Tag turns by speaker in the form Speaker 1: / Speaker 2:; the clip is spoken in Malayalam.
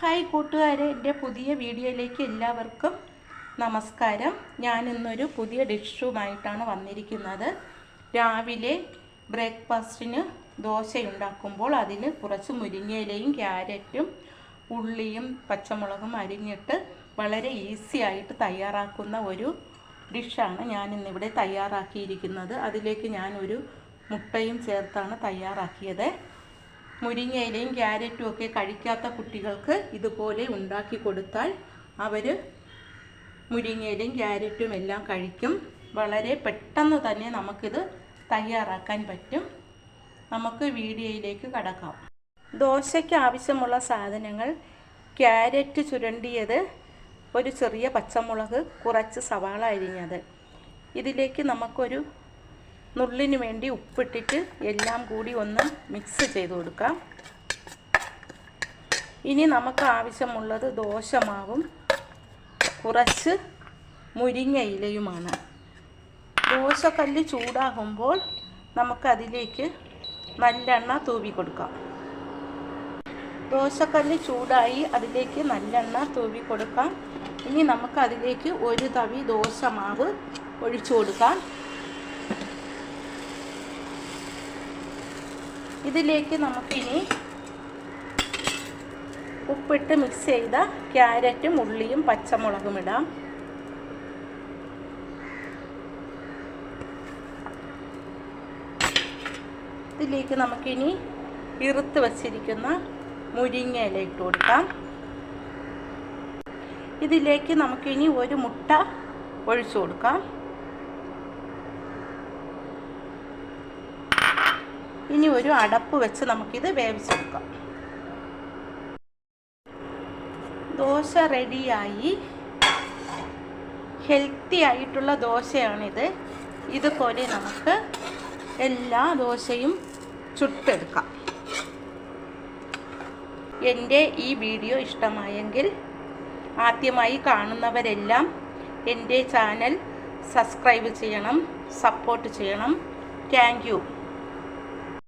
Speaker 1: ഹായ് കൂട്ടുകാരെ എന്റെ പുതിയ വീഡിയോയിലേക്ക് എല്ലാവർക്കും നമസ്കാരം. ഞാൻ ഇന്നൊരു പുതിയ ഡിഷുമായിട്ടാണ് വന്നിരിക്കുന്നത്. രാവിലെ ബ്രേക്ക്ഫാസ്റ്റിന് ദോശ ഉണ്ടാക്കുമ്പോൾ അതിൽ കുറച്ച് മുരിങ്ങയിലയും ക്യാരറ്റും ഉള്ളിയും പച്ചമുളകും അരിഞ്ഞിട്ട് വളരെ ഈസി ആയിട്ട് തയ്യാറാക്കുന്ന ഒരു ഡിഷാണ് ഞാൻ ഇന്നിവിടെ തയ്യാറാക്കിയിരിക്കുന്നത്. അതിലേക്ക് ഞാനൊരു മുട്ടയും ചേർത്താണ് തയ്യാറാക്കിയത്. മുരിങ്ങയിലയും ക്യാരറ്റും ഒക്കെ കഴിക്കാത്ത കുട്ടികൾക്ക് ഇതുപോലെ ഉണ്ടാക്കി കൊടുത്താൽ അവർ മുരിങ്ങയിലയും ക്യാരറ്റും എല്ലാം കഴിക്കും. വളരെ പെട്ടെന്ന് തന്നെ നമുക്കിത് തയ്യാറാക്കാൻ പറ്റും. നമുക്ക് വീഡിയോയിലേക്ക് കടക്കാം. ദോശയ്ക്ക് ആവശ്യമുള്ള സാധനങ്ങൾ. ക്യാരറ്റ് ചുരണ്ടിയത് ഒരു ചെറിയ പച്ചമുളക് കുറച്ച് സവാള അരിഞ്ഞത്. ഇതിലേക്ക് നമുക്കൊരു നുള്ളിന് വേണ്ടി ഉപ്പിട്ടിട്ട് എല്ലാം കൂടി ഒന്ന് മിക്സ് ചെയ്ത് കൊടുക്കാം. ഇനി നമുക്ക് ആവശ്യമുള്ളത് ദോശമാവും. കുറച്ച് മുരിങ്ങ ഇലയുമാണ്. ദോശക്കല്ല് ചൂടാകുമ്പോൾ നമുക്കതിലേക്ക് നല്ലെണ്ണ തൂവി കൊടുക്കാം. ദോശക്കല്ല് ചൂടായി അതിലേക്ക് നല്ലെണ്ണ തൂവി കൊടുക്കാം. ഇനി നമുക്ക് അതിലേക്ക് ഒരു തവി ദോശമാവ് ഒഴിച്ചു കൊടുക്കാം. ഇതിലേക്ക് നമുക്കിനി ഉപ്പിട്ട് മിക്സ് ചെയ്ത ക്യാരറ്റും ഉള്ളിയും പച്ചമുളകും ഇടാം. ഇതിലേക്ക് നമുക്കിനി ഇറുത്ത് വച്ചിരിക്കുന്ന മുരിങ്ങ ഇല ഇട്ട് കൊടുക്കാം. ഇതിലേക്ക് നമുക്കിനി ഒരു മുട്ട ഒഴിച്ചു കൊടുക്കാം. ഇനി ഒരു അടപ്പ് വെച്ച് നമുക്കിത് വേവിച്ചെടുക്കാം. ദോശ റെഡിയായി. ഹെൽത്തി ആയിട്ടുള്ള ദോശയാണിത്. ഇതുപോലെ നമുക്ക് എല്ലാ ദോശയും ചുട്ടെടുക്കാം. എന്റെ ഈ വീഡിയോ ഇഷ്ടമായെങ്കിൽ ആദ്യമായി കാണുന്നവരെല്ലാം എന്റെ ചാനൽ സബ്സ്ക്രൈബ് ചെയ്യണം സപ്പോർട്ട് ചെയ്യണം. താങ്ക്